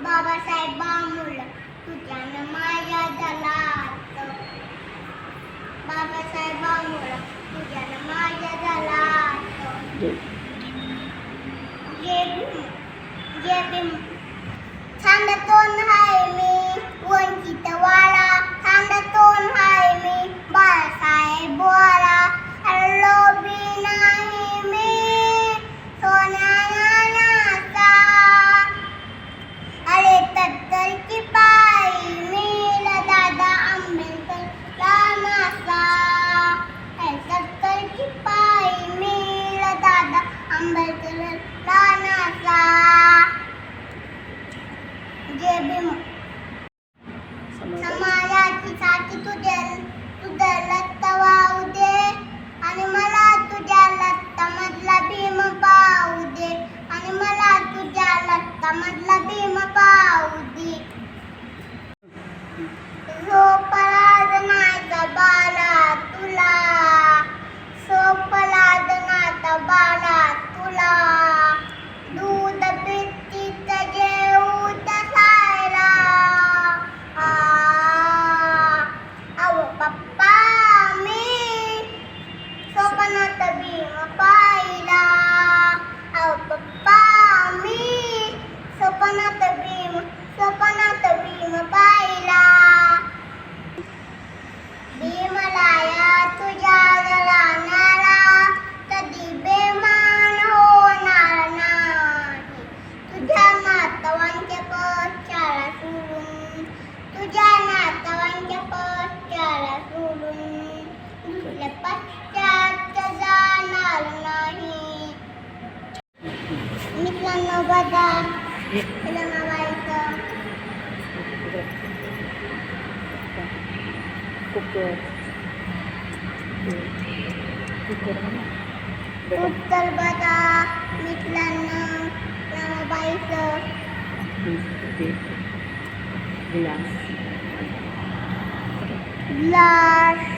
बाबासाहेब बामुल तुझ्यानं माया झालात बाबासाहेब बामुल तुझ्यानं माया झालात जे जे सांगतो नाही मी वंचित वाळा ambal kalar lanasa. Jebim का मतलब मी पश्चात जाणार नाही मित्रांनो बघा उत्तर बघा मित्रांनो नवाबाईचं ग्लास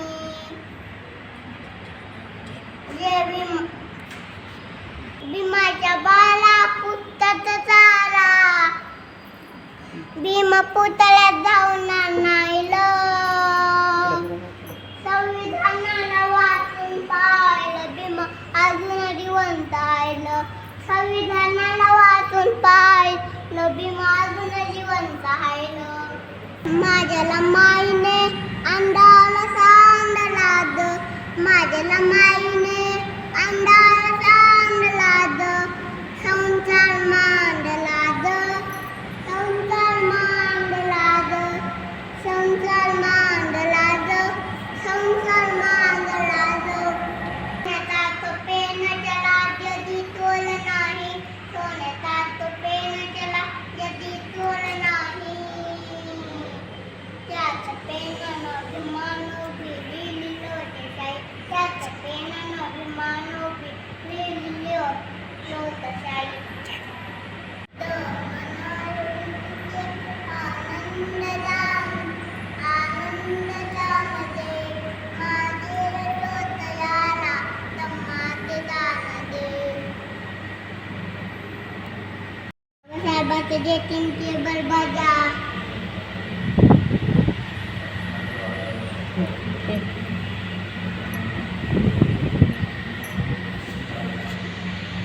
भीम पुतळ्यात धावणार नाही ल संविधानाला वाचून पाहिलं भीम अजून जिवंत आलं संविधानाला वाचून पाहिलं भीम अजून जिवंत आलं माझ्या माईने अंडाला सांडला माझ्याला माई के डेटिंग टेबल बजा।